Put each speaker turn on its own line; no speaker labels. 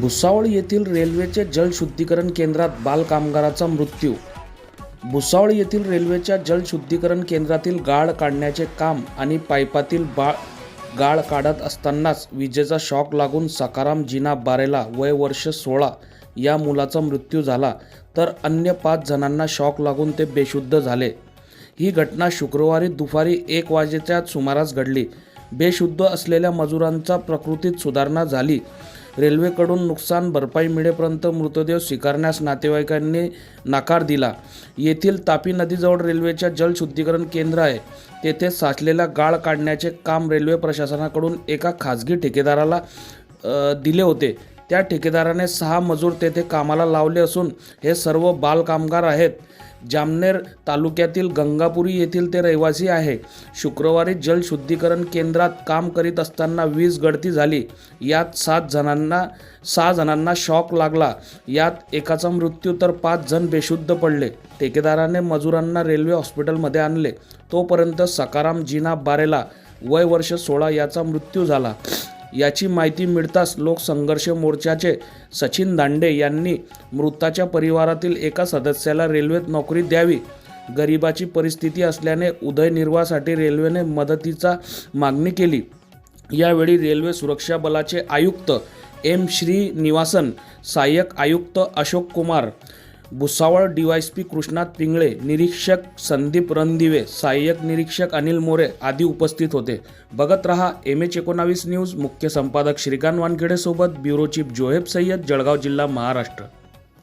भुसावळ येथील रेल्वेचे जलशुद्धीकरण केंद्रात बालकामगाराचा मृत्यू. भुसावळ येथील रेल्वेच्या जलशुद्धीकरण केंद्रातील गाळ काढण्याचे काम आणि पाईपातील बा गाळ काढत असतानाच विजेचा शॉक लागून सकाराम जिना बारेला वय वर्ष सोळा या मुलाचा मृत्यू झाला तर अन्य पाच जणांना शॉक लागून ते बेशुद्ध झाले. ही घटना शुक्रवारी दुपारी एक वाजेच्या सुमारास घडली. बेशुद्ध असलेल्या मजुरांचा प्रकृतीत सुधारणा झाली. रेल्वेकडून नुकसान भरपाई मिळेपर्यंत मृतदेह स्वीकारण्यास नातेवाईकांनी नकार दिला. येथील तापी नदीजवळ रेल्वेच्या जलशुद्धीकरण केंद्र आहे. तेथे साचलेला गाळ काढण्याचे काम रेल्वे प्रशासनाकडून एका खाजगी ठेकेदाराला दिले होते. त्या ठेकेदाराने सहा मजूर तेथे कामाला लावले असून हे सर्व बालकामगार आहेत. जामनेर तालुक्यातील गंगापुरी येथील ते रहिवासी आहे. शुक्रवारी जलशुद्धीकरण केंद्रात काम करीत असताना वीज गळती झाली. यात सात जणांना सहा जणांना शॉक लागला. यात एकाचा मृत्यू तर पाच जण बेशुद्ध पडले. ठेकेदाराने मजुरांना रेल्वे हॉस्पिटलमध्ये आणले. तोपर्यंत सकाराम जीना बारेला वय वर्ष सोळा याचा मृत्यू झाला. याची माहिती मिळताच लोकसंघर्ष मोर्चाचे सचिन दांडे यांनी मृताच्या परिवारातील एका सदस्याला रेल्वेत नोकरी द्यावी. गरिबाची परिस्थिती असल्याने उदयनिर्वाहासाठी रेल्वेने मदतीचा मागणी केली. यावेळी रेल्वे सुरक्षा बलाचे आयुक्त एम श्रीनिवासन सहाय्यक आयुक्त अशोक कुमार भुसावळ डीवायसपी कृष्णात पिंगळे निरीक्षक संदीप रणदिवे सहाय्यक निरीक्षक अनिल मोरे आदी उपस्थित होते. बघत रहा एम एच एकोणावीस न्यूज मुख्य संपादक श्रीकांत वानखेडेसोबत ब्युरो चीफ जोहेब सय्यद जळगाव जिल्हा महाराष्ट्र.